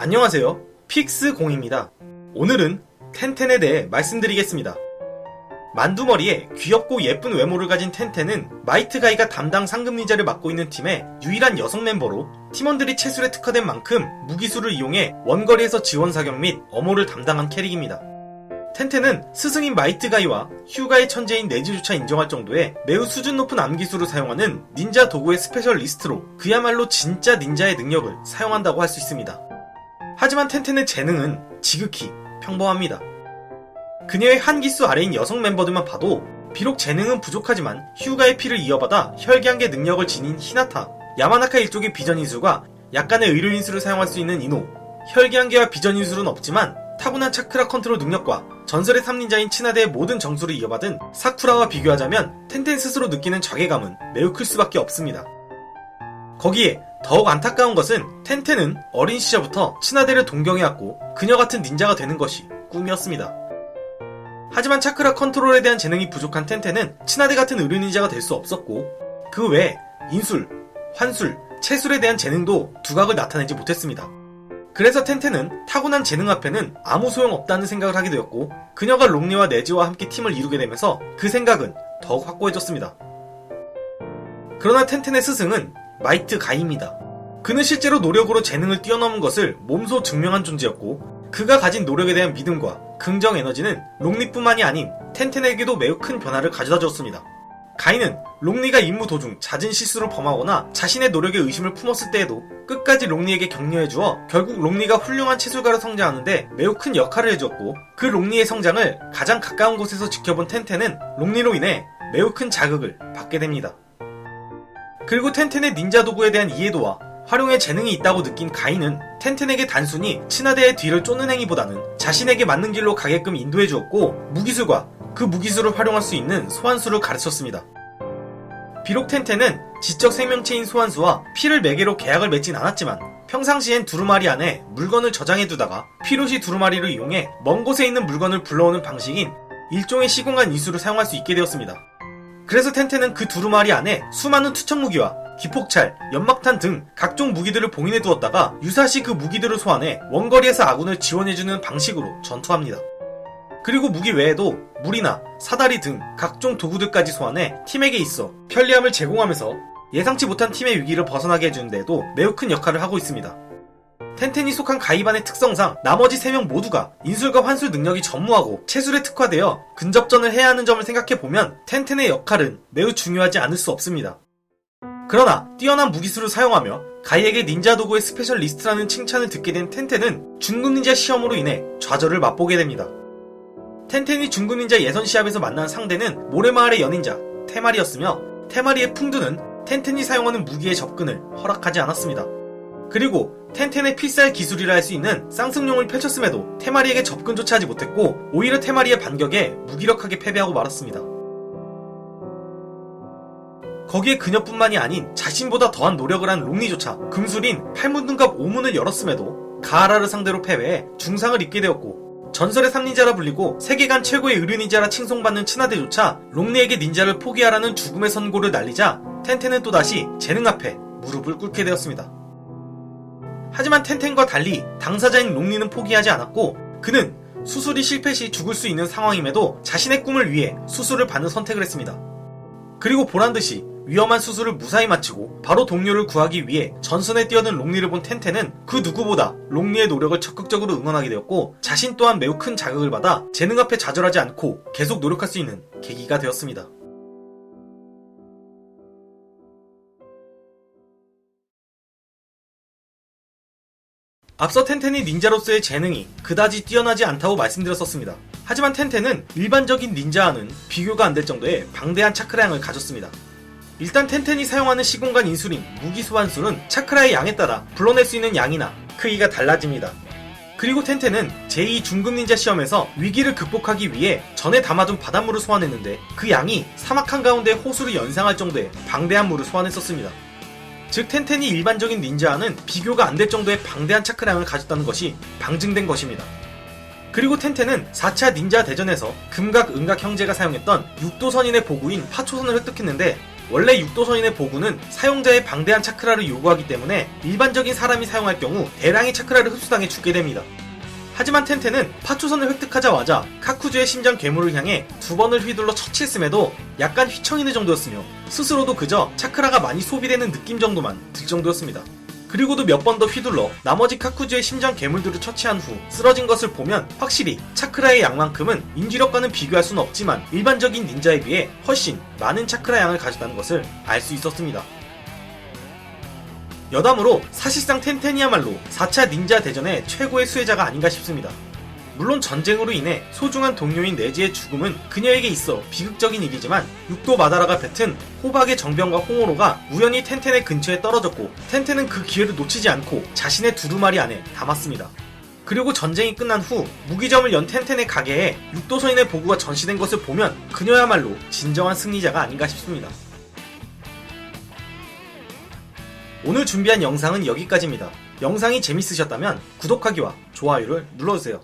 안녕하세요. 픽스공입니다. 오늘은 텐텐에 대해 말씀드리겠습니다. 만두머리에 귀엽고 예쁜 외모를 가진 텐텐은 마이트가이가 담당 상급닌자를 맡고 있는 팀의 유일한 여성 멤버로 팀원들이 체술에 특화된 만큼 무기수를 이용해 원거리에서 지원 사격 및 어모를 담당한 캐릭입니다. 텐텐은 스승인 마이트가이와 휴가의 천재인 네즈조차 인정할 정도의 매우 수준 높은 암기술을 사용하는 닌자 도구의 스페셜리스트로 그야말로 진짜 닌자의 능력을 사용한다고 할 수 있습니다. 하지만 텐텐의 재능은 지극히 평범합니다. 그녀의 한 기수 아래인 여성 멤버들만 봐도 비록 재능은 부족하지만 휴가의 피를 이어받아 혈기한계 능력을 지닌 히나타, 야마나카 일족의 비전인술과 약간의 의료인술을 사용할 수 있는 이노, 혈기한계와 비전인술은 없지만 타고난 차크라 컨트롤 능력과 전설의 3닌자인 친하대의 모든 정수를 이어받은 사쿠라와 비교하자면 텐텐 스스로 느끼는 자괴감은 매우 클 수밖에 없습니다. 거기에 더욱 안타까운 것은 텐텐은 어린 시절부터 친하대를 동경해왔고 그녀 같은 닌자가 되는 것이 꿈이었습니다. 하지만 차크라 컨트롤에 대한 재능이 부족한 텐텐은 친하대 같은 의료 닌자가 될 수 없었고 그 외에 인술, 환술, 체술에 대한 재능도 두각을 나타내지 못했습니다. 그래서 텐텐은 타고난 재능 앞에는 아무 소용 없다는 생각을 하게 되었고 그녀가 롱리와 네지와 함께 팀을 이루게 되면서 그 생각은 더욱 확고해졌습니다. 그러나 텐텐의 스승은 마이트 가이입니다. 그는 실제로 노력으로 재능을 뛰어넘은 것을 몸소 증명한 존재였고 그가 가진 노력에 대한 믿음과 긍정 에너지는 롱리뿐만이 아닌 텐텐에게도 매우 큰 변화를 가져다 주었습니다. 가인은 롱리가 임무 도중 잦은 실수를 범하거나 자신의 노력에 의심을 품었을 때에도 끝까지 롱리에게 격려해 주어 결국 롱리가 훌륭한 체술가로 성장하는데 매우 큰 역할을 해주었고 그 롱리의 성장을 가장 가까운 곳에서 지켜본 텐텐은 롱리로 인해 매우 큰 자극을 받게 됩니다. 그리고 텐텐의 닌자 도구에 대한 이해도와 활용에 재능이 있다고 느낀 가인은 텐텐에게 단순히 친화대의 뒤를 쫓는 행위보다는 자신에게 맞는 길로 가게끔 인도해 주었고 무기술과 그 무기술을 활용할 수 있는 소환수를 가르쳤습니다. 비록 텐텐은 지적 생명체인 소환수와 피를 매개로 계약을 맺진 않았지만 평상시엔 두루마리 안에 물건을 저장해 두다가 필요시 두루마리를 이용해 먼 곳에 있는 물건을 불러오는 방식인 일종의 시공간 이수를 사용할 수 있게 되었습니다. 그래서 텐텐은 그 두루마리 안에 수많은 투척 무기와 기폭찰, 연막탄 등 각종 무기들을 봉인해 두었다가 유사시 그 무기들을 소환해 원거리에서 아군을 지원해주는 방식으로 전투합니다. 그리고 무기 외에도 물이나 사다리 등 각종 도구들까지 소환해 팀에게 있어 편리함을 제공하면서 예상치 못한 팀의 위기를 벗어나게 해주는 데도 매우 큰 역할을 하고 있습니다. 텐텐이 속한 가이반의 특성상 나머지 3명 모두가 인술과 환술 능력이 전무하고 체술에 특화되어 근접전을 해야 하는 점을 생각해보면 텐텐의 역할은 매우 중요하지 않을 수 없습니다. 그러나 뛰어난 무기수를 사용하며 가이에게 닌자 도구의 스페셜리스트라는 칭찬을 듣게 된 텐텐은 중급 닌자 시험으로 인해 좌절을 맛보게 됩니다. 텐텐이 중급 닌자 예선 시합에서 만난 상대는 모래마을의 연인자 테마리였으며 테마리의 풍두는 텐텐이 사용하는 무기의 접근을 허락하지 않았습니다. 그리고 텐텐의 필살 기술이라 할 수 있는 쌍승용을 펼쳤음에도 테마리에게 접근조차 하지 못했고 오히려 테마리의 반격에 무기력하게 패배하고 말았습니다. 거기에 그녀뿐만이 아닌 자신보다 더한 노력을 한 롱리조차 금술인 팔문등갑 오문을 열었음에도 가하라를 상대로 패배해 중상을 입게 되었고 전설의 삼닌자라 불리고 세계관 최고의 의류닌자라 칭송받는 친하대조차 롱리에게 닌자를 포기하라는 죽음의 선고를 날리자 텐텐은 또다시 재능 앞에 무릎을 꿇게 되었습니다. 하지만 텐텐과 달리 당사자인 롱리는 포기하지 않았고 그는 수술이 실패 시 죽을 수 있는 상황임에도 자신의 꿈을 위해 수술을 받는 선택을 했습니다. 그리고 보란듯이 위험한 수술을 무사히 마치고 바로 동료를 구하기 위해 전선에 뛰어든 롱리를 본 텐텐은 그 누구보다 롱리의 노력을 적극적으로 응원하게 되었고 자신 또한 매우 큰 자극을 받아 재능 앞에 좌절하지 않고 계속 노력할 수 있는 계기가 되었습니다. 앞서 텐텐이 닌자로서의 재능이 그다지 뛰어나지 않다고 말씀드렸었습니다. 하지만 텐텐은 일반적인 닌자와는 비교가 안 될 정도의 방대한 차크라양을 가졌습니다. 일단 텐텐이 사용하는 시공간 인술인 무기 소환술은 차크라의 양에 따라 불러낼 수 있는 양이나 크기가 달라집니다. 그리고 텐텐은 제2 중급 닌자 시험에서 위기를 극복하기 위해 전에 담아둔 바닷물을 소환했는데 그 양이 사막 한가운데 호수를 연상할 정도의 방대한 물을 소환했었습니다. 즉 텐텐이 일반적인 닌자와는 비교가 안 될 정도의 방대한 차크량을 가졌다는 것이 방증된 것입니다. 그리고 텐텐은 4차 닌자 대전에서 금각 은각 형제가 사용했던 육도선인의 보구인 파초선을 획득했는데 원래 육도서인의 보구는 사용자의 방대한 차크라를 요구하기 때문에 일반적인 사람이 사용할 경우 대량의 차크라를 흡수당해 죽게 됩니다. 하지만 텐텐은 파초선을 획득하자마자 카쿠즈의 심장 괴물을 향해 두 번을 휘둘러 처치했음에도 약간 휘청이는 정도였으며 스스로도 그저 차크라가 많이 소비되는 느낌 정도만 들 정도였습니다. 그리고도 몇 번 더 휘둘러 나머지 카쿠즈의 심장 괴물들을 처치한 후 쓰러진 것을 보면 확실히 차크라의 양만큼은 인지력과는 비교할 수는 없지만 일반적인 닌자에 비해 훨씬 많은 차크라 양을 가졌다는 것을 알 수 있었습니다. 여담으로 사실상 텐텐이야말로 4차 닌자 대전의 최고의 수혜자가 아닌가 싶습니다. 물론 전쟁으로 인해 소중한 동료인 네지의 죽음은 그녀에게 있어 비극적인 일이지만 육도 마다라가 뱉은 호박의 정병과 홍오로가 우연히 텐텐의 근처에 떨어졌고 텐텐은 그 기회를 놓치지 않고 자신의 두루마리 안에 담았습니다. 그리고 전쟁이 끝난 후 무기점을 연 텐텐의 가게에 육도서인의 보고가 전시된 것을 보면 그녀야말로 진정한 승리자가 아닌가 싶습니다. 오늘 준비한 영상은 여기까지입니다. 영상이 재밌으셨다면 구독하기와 좋아요를 눌러주세요.